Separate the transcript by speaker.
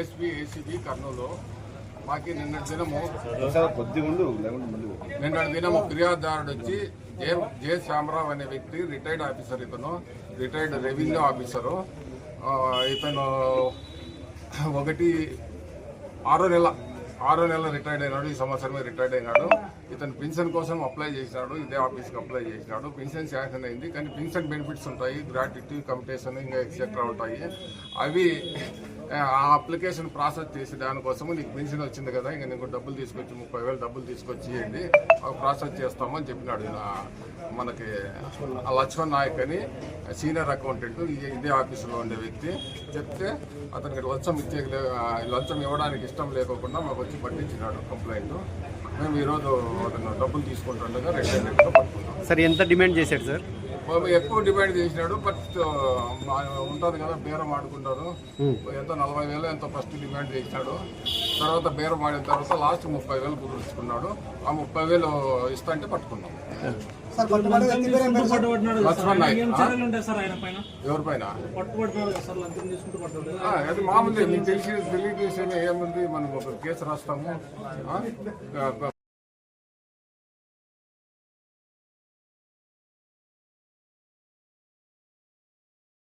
Speaker 1: SP ACB Kurnool. మాకి నిన్నటి దినము నిన్నటి దినము ఫిర్యాదుదారుడు వచ్చి జే జే శ్యామరావు అనే వ్యక్తి రిటైర్డ్ ఆఫీసర్ ఇతను రిటైర్డ్ రెవెన్యూ ఆఫీసరు ఇతను ఒకటి ఆరో నెల ఆరో నెల రిటైర్డ్ అయినాడు ఈ సంవత్సరమే రిటైర్డ్ అయినాడు. ఇతను పెన్షన్ కోసం అప్లై చేసినాడు ఇదే ఆఫీస్కి అప్లై చేసినాడు. పెన్షన్ శాంక్షన్ అయింది కానీ పెన్షన్ బెనిఫిట్స్ ఉంటాయి గ్రాట్యుటీ కమిటేషన్ ఇంకా ఎక్సెట్రా ఉంటాయి. అవి ఆ అప్లికేషన్ ప్రాసెస్ చేసి దానికోసము నీకు పెన్షన్ వచ్చింది కదా ఇంకా నీకు డబ్బులు తీసుకొచ్చి ముప్పై వేలు డబ్బులు తీసుకొచ్చి ఇవ్వండి ప్రాసెస్ చేస్తామని చెప్పినాడు మనకి ఆ లక్ష్మణ్ నాయక్ అని సీనియర్ అకౌంటెంట్ ఇదే ఆఫీసులో ఉండే వ్యక్తి. చెప్తే అతనికి లంచం ఇచ్చే లంచం ఇవ్వడానికి ఇష్టం లేకోకుండా మాకు వచ్చి పట్టించినాడు కంప్లైంట్ మేము ఈరోజు అతను డబ్బులు తీసుకుంటుండగా రెండు పట్టుకున్నాం.
Speaker 2: సార్ ఎంత డిమాండ్ చేశాడు సార్?
Speaker 1: ఎక్కువ డిమాండ్ చేసినాడు బట్ ఉంటుంది కదా బేరం ఆడుకుంటారు. ఎంత నలభై వేలు ఎంతో ఫస్ట్ డిమాండ్ చేసినాడు. తర్వాత బేరం ఆడిన తర్వాత లాస్ట్ ముప్పై వేలు కుదుర్చుకున్నాడు ఆ ముప్పై వేలు ఇస్తా అంటే పట్టుకున్నాం. ఎవరిపైన? అది మామూలు మీకు తెలిసి తెలియజేసేమే ఏముంది మనం ఒక కేసు రాస్తాము. ఆ?